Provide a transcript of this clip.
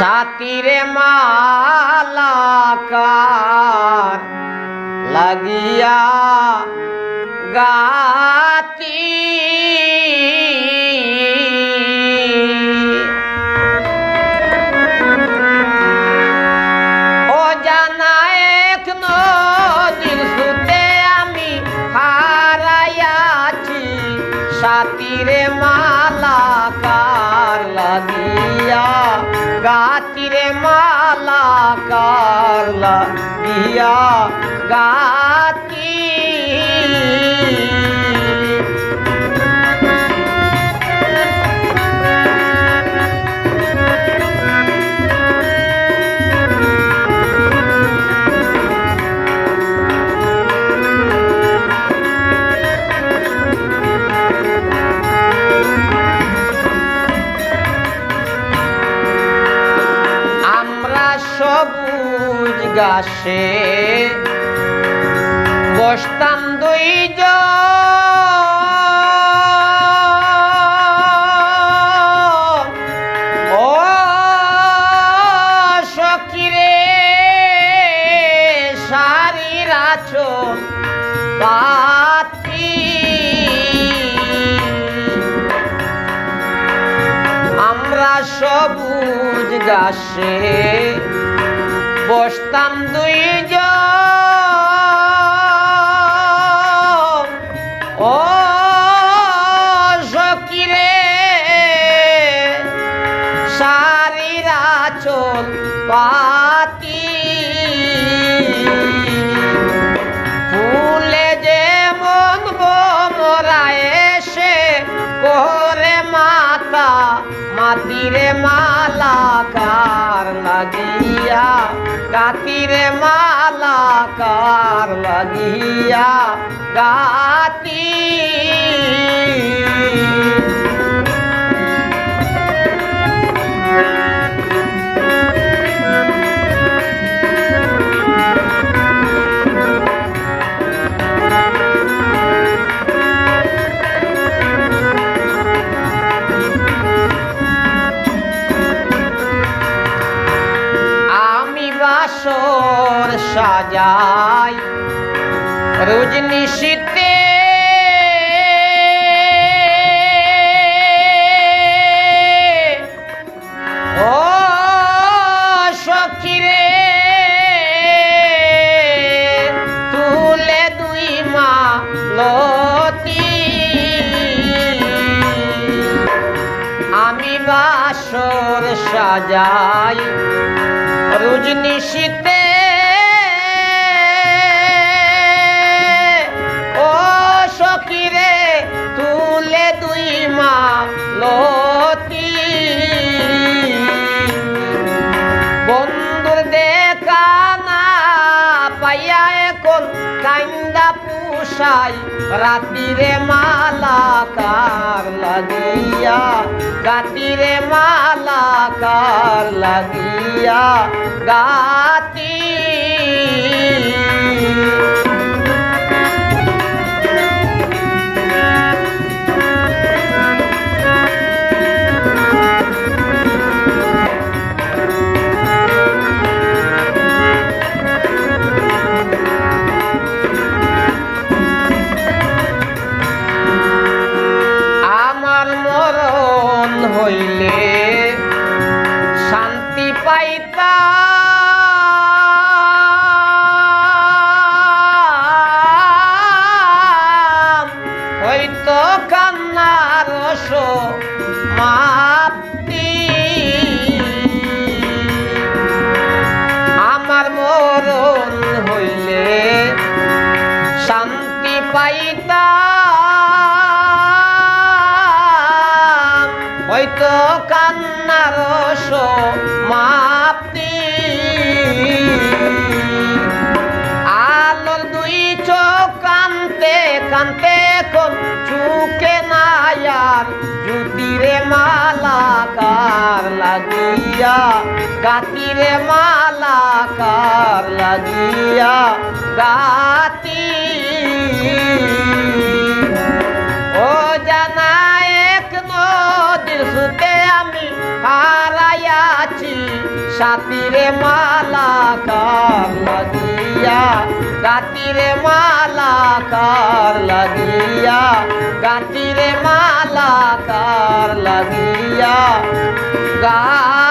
সাতিরে মালাকার লাগিয়া গাতি সাতিরে মালাকার লাগিয়া? গাতিরে মালাকার লাগিয়া? গাতি গাছে বসতাম দুই ও সকিরে শাড়ির আচল আমরা সবুজ গাছে বসতাম দুইজন। ও সকিরে শাড়িরা চল পাতি মাতিরে মালাকার লাগিয়া কাতিরে মালাকার লাগিয়া গাতি বাসর সাজাই। রোজনি শীতে ও সখিরে তুলে দুই মা লতি আমি সাজাই। রুজনি শীতে ও সকিরে তুলে দুই মা লতি বন্ধুর দেখা না পাইয়া এখন কান্দা পুষাই রাতিরে মালাকার লাগিয়া গাতিরে মালাকার লাগিয়া গাতি হইলে শান্তি পাইতা হয়তো কান্নার মাপতি আমার মরণ হইলে শান্তি পাইতাম। হয়তো কান্নার মাপতি। আলোর দুই চোখ কানতে কানতে কোন চুকে নায়ার জুতিরে মালাকার লাগিয়া, গাতিরে মালাকার লাগিয়া, গাতি সাতিরে মালা কার লাগিয়া গাতিরে মালা কার লাগিয়া গাতিরে মালা কার লাগিয়া গাত